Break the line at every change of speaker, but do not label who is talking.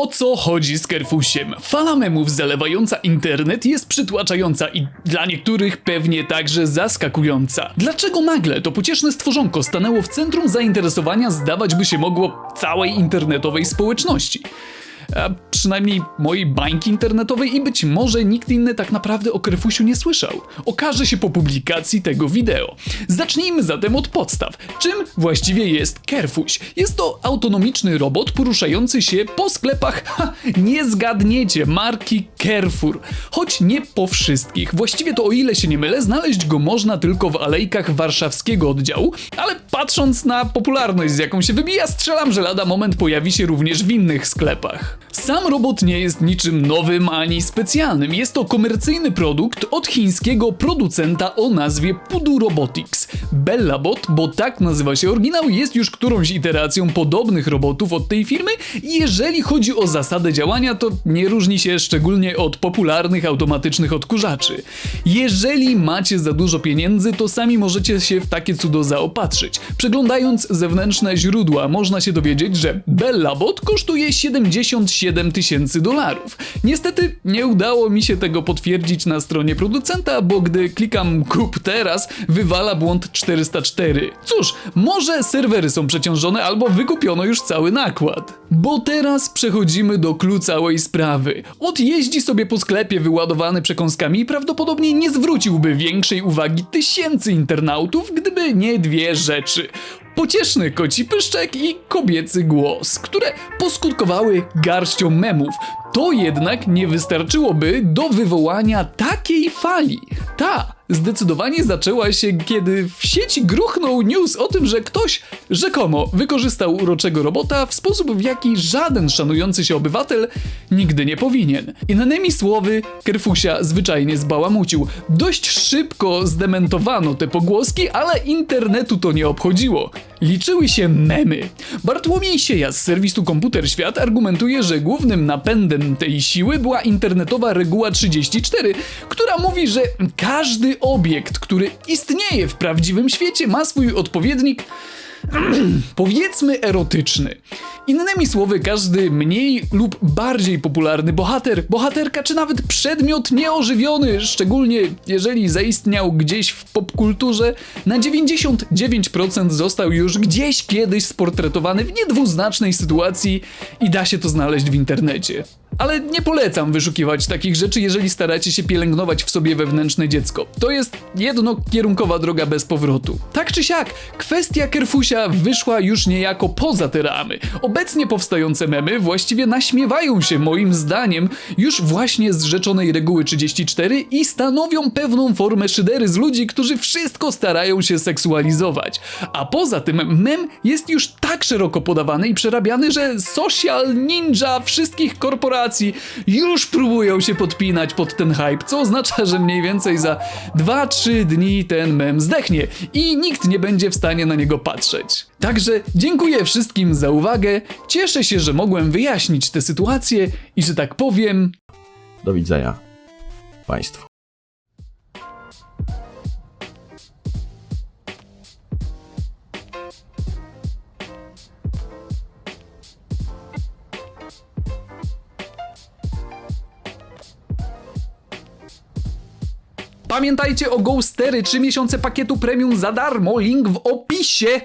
O co chodzi z Kerfusiem? Fala memów zalewająca internet jest przytłaczająca i dla niektórych pewnie także zaskakująca. Dlaczego nagle to pocieszne stworzonko stanęło w centrum zainteresowania zdawać by się mogło całej internetowej społeczności? A przynajmniej mojej bańki internetowej i być może nikt inny tak naprawdę o Kerfusiu nie słyszał. Okaże się po publikacji tego wideo. Zacznijmy zatem od podstaw. Czym właściwie jest Kerfuś? Jest to autonomiczny robot poruszający się po sklepach, ha, nie zgadniecie, marki Carrefour. Choć nie po wszystkich. Właściwie to o ile się nie mylę, znaleźć go można tylko w alejkach warszawskiego oddziału, ale patrząc na popularność z jaką się wybija, strzelam, że lada moment pojawi się również w innych sklepach. Sam robot nie jest niczym nowym ani specjalnym. Jest to komercyjny produkt od chińskiego producenta o nazwie Pudu Robotics. Bellabot, bo tak nazywa się oryginał, jest już którąś iteracją podobnych robotów od tej firmy. Jeżeli chodzi o zasadę działania, to nie różni się szczególnie od popularnych automatycznych odkurzaczy. Jeżeli macie za dużo pieniędzy, to sami możecie się w takie cudo zaopatrzyć. Przeglądając zewnętrzne źródła, można się dowiedzieć, że Bellabot kosztuje 77 tysięcy dolarów. Niestety nie udało mi się tego potwierdzić na stronie producenta, bo gdy klikam kup teraz, wywala błąd 404. Cóż, może serwery są przeciążone albo wykupiono już cały nakład. Bo teraz przechodzimy do clou całej sprawy. Odjeździ sobie po sklepie wyładowany przekąskami i prawdopodobnie nie zwróciłby większej uwagi tysięcy internautów, gdyby nie dwie rzeczy. Pocieszny koci pyszczek i kobiecy głos, które poskutkowały garścią memów. To jednak nie wystarczyłoby do wywołania takiej fali. Ta zdecydowanie zaczęła się, kiedy w sieci gruchnął news o tym, że ktoś rzekomo wykorzystał uroczego robota w sposób, w jaki żaden szanujący się obywatel nigdy nie powinien. Innymi słowy, Kerfusia zwyczajnie zbałamucił. Dość szybko zdementowano te pogłoski, ale internetu to nie obchodziło. Liczyły się memy. Bartłomiej Sieja z serwisu Komputer Świat argumentuje, że głównym napędem tej siły była internetowa reguła 34, która mówi, że każdy obiekt, który istnieje w prawdziwym świecie, ma swój odpowiednik powiedzmy erotyczny. Innymi słowy, każdy mniej lub bardziej popularny bohater, bohaterka czy nawet przedmiot nieożywiony, szczególnie jeżeli zaistniał gdzieś w popkulturze, na 99% został już gdzieś kiedyś sportretowany w niedwuznacznej sytuacji i da się to znaleźć w internecie. Ale nie polecam wyszukiwać takich rzeczy, jeżeli staracie się pielęgnować w sobie wewnętrzne dziecko. To jest jednokierunkowa droga bez powrotu. Tak czy siak, kwestia Kerfusia wyszła już niejako poza te ramy. Obecnie powstające memy właściwie naśmiewają się moim zdaniem już właśnie z rzeczonej reguły 34 i stanowią pewną formę szydery z ludzi, którzy wszystko starają się seksualizować. A poza tym mem jest już tak szeroko podawany i przerabiany, że social ninja wszystkich już próbują się podpinać pod ten hype, co oznacza, że mniej więcej za 2-3 dni ten mem zdechnie i nikt nie będzie w stanie na niego patrzeć. Także dziękuję wszystkim za uwagę, cieszę się, że mogłem wyjaśnić tę sytuację i że tak powiem,
Do widzenia Państwu.
Pamiętajcie o Ghostery 3 miesiące pakietu premium za darmo, link w opisie.